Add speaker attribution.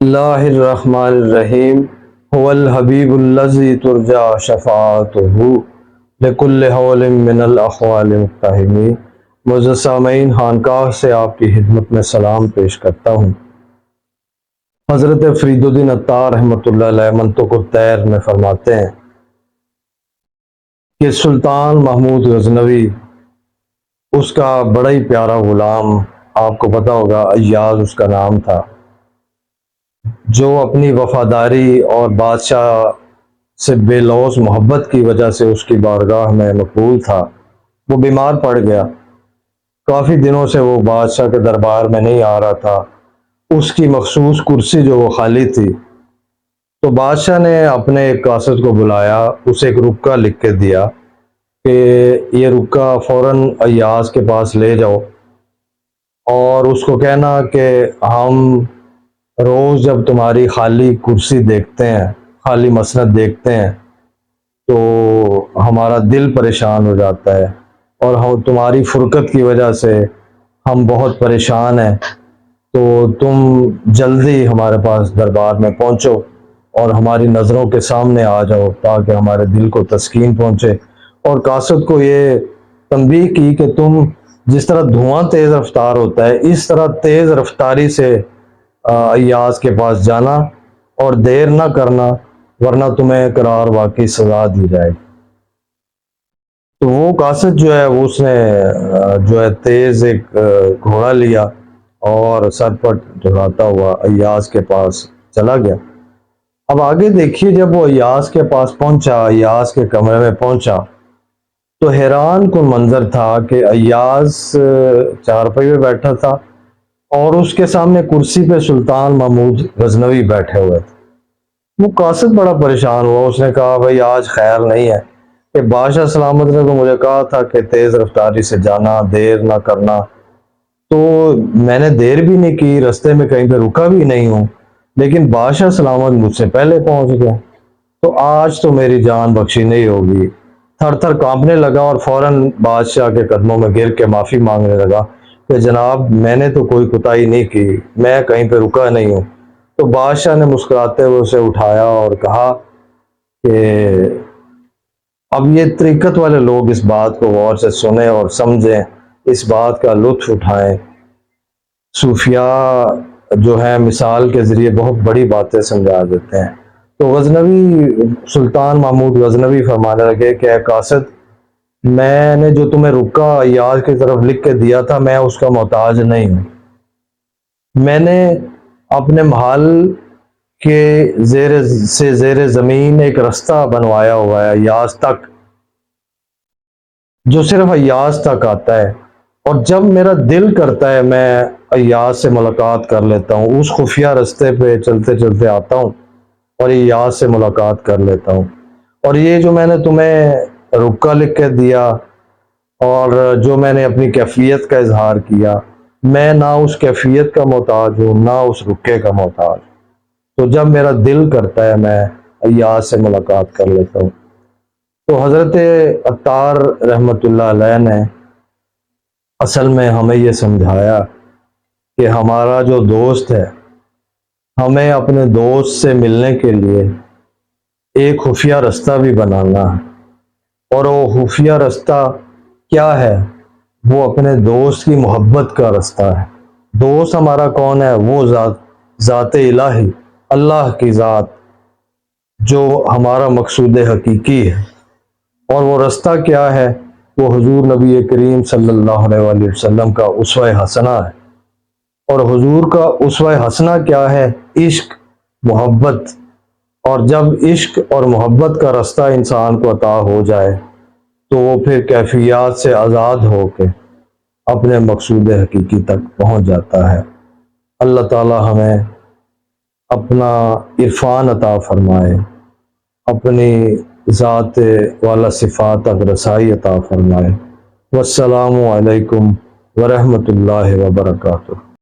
Speaker 1: اللہ الرحمن الرحیم هو الحبیب الذی ترجع شفاعته لکل حول من الاخوال مقتحمی معزز سامعین خانقاہ سے آپ کی خدمت میں سلام پیش کرتا ہوں۔ حضرت فرید الدین عطار رحمۃ اللہ علیہ منطق الطیر میں فرماتے ہیں کہ سلطان محمود غزنوی، اس کا بڑا ہی پیارا غلام، آپ کو پتا ہوگا، ایاز اس کا نام تھا۔ جو اپنی وفاداری اور بادشاہ سے بے لوس محبت کی وجہ سے اس کی بارگاہ میں مقبول تھا، وہ بیمار پڑ گیا۔ کافی دنوں سے وہ بادشاہ کے دربار میں نہیں آ رہا تھا۔ اس کی مخصوص کرسی جو وہ خالی تھی۔ تو بادشاہ نے اپنے ایک قاصد کو بلایا، اسے ایک رکا لکھ کے دیا کہ یہ رکا فوراً ایاز کے پاس لے جاؤ اور اس کو کہنا کہ ہم روز جب تمہاری خالی کرسی دیکھتے ہیں، خالی مسند دیکھتے ہیں، تو ہمارا دل پریشان ہو جاتا ہے۔ اور ہم، تمہاری فرقت کی وجہ سے ہم بہت پریشان ہیں۔ تو تم جلدی ہمارے پاس دربار میں پہنچو اور ہماری نظروں کے سامنے آ جاؤ تاکہ ہمارے دل کو تسکین پہنچے۔ اور قاصد کو یہ تنبیہ کی کہ تم جس طرح دھواں تیز رفتار ہوتا ہے، اس طرح تیز رفتاری سے ایاز کے پاس جانا اور دیر نہ کرنا ورنہ تمہیں قرار واقعی سزا دی جائے تو وہ قاصد جو ہے اس نے جو ہے، تیز ایک گھوڑا لیا اور سر پر جلاتا ہوا ایاز کے پاس چلا گیا۔ اب آگے دیکھیے، جب وہ ایاز کے پاس پہنچا، ایاز کے کمرے میں پہنچا، تو حیران کن منظر تھا کہ ایاز چار پہ بیٹھا تھا۔ اور اس کے سامنے کرسی پہ سلطان محمود غزنوی بیٹھے ہوئے تھے۔ وہ قاصد بڑا پریشان ہوا۔ اس نے کہا، بھائی، آج خیر نہیں ہے کہ بادشاہ سلامت نے تو مجھے کہا تھا کہ تیز رفتاری سے جانا، دیر نہ کرنا۔ تو میں نے دیر بھی نہیں کی، رستے میں کہیں پہ رکا بھی نہیں ہوں۔ لیکن بادشاہ سلامت مجھ سے پہلے پہنچ گیا تو آج تو میری جان بخشی نہیں ہوگی۔ تھر تھر کانپنے لگا اور فوراً بادشاہ کے قدموں میں گر کے معافی مانگنے لگا۔ کہ جناب میں نے تو کوئی کتائی نہیں کی، میں کہیں پہ رکا نہیں ہوں۔ تو بادشاہ نے مسکراتے ہوئے اسے اٹھایا اور کہا کہ اب یہ طریقت والے لوگ اس بات کو غور سے سنیں اور سمجھیں، اس بات کا لطف اٹھائیں۔ صوفیاء جو ہے مثال کے ذریعے بہت بڑی باتیں سمجھا دیتے ہیں۔ تو غزنوی سلطان محمود غزنوی فرمانے لگے کہ اے قاصد میں نے جو تمہیں رکا، یاد کی طرف لکھ کے دیا تھا، میں اس کا محتاج نہیں ہوں۔ میں نے اپنے محل کے زیر سے زیر زمین ایک رستہ بنوایا ہوا ہے ایاز تک، جو صرف ایاز تک آتا ہے۔ اور جب میرا دل کرتا ہے، میں ایاز سے ملاقات کر لیتا ہوں، اس خفیہ رستے پہ چلتے چلتے آتا ہوں اور ایاز سے ملاقات کر لیتا ہوں۔ اور یہ جو میں نے تمہیں رکا لکھ کے دیا اور جو میں نے اپنی کیفیت کا اظہار کیا، میں نہ اس کیفیت کا محتاج ہوں، نہ اس رکے کا محتاج۔ تو جب میرا دل کرتا ہے، میں ایاز سے ملاقات کر لیتا ہوں۔ تو حضرت اطار رحمۃ اللہ علیہ نے اصل میں ہمیں یہ سمجھایا کہ ہمارا جو دوست ہے، ہمیں اپنے دوست سے ملنے کے لیے ایک خفیہ رستہ بھی بنانا ہے۔ اور وہ خفیہ رستہ کیا ہے؟ وہ اپنے دوست کی محبت کا رستہ ہے۔ دوست ہمارا کون ہے؟ وہ ذات ذات الہی، اللہ کی ذات، جو ہمارا مقصود حقیقی ہے۔ اور وہ رستہ کیا ہے؟ وہ حضور نبی کریم صلی اللہ علیہ وسلم کا عسوہ حسنہ ہے۔ اور حضور کا عسوہ حسنہ کیا ہے؟ عشق، محبت اور جب عشق اور محبت کا رستہ انسان کو عطا ہو جائے، تو وہ پھر کیفیات سے آزاد ہو کے اپنے مقصود حقیقی تک پہنچ جاتا ہے۔ اللہ تعالی ہمیں اپنا عرفان عطا فرمائے، اپنی ذات والا صفات تک رسائی عطا فرمائے۔ والسلام علیکم ورحمۃ اللہ وبرکاتہ۔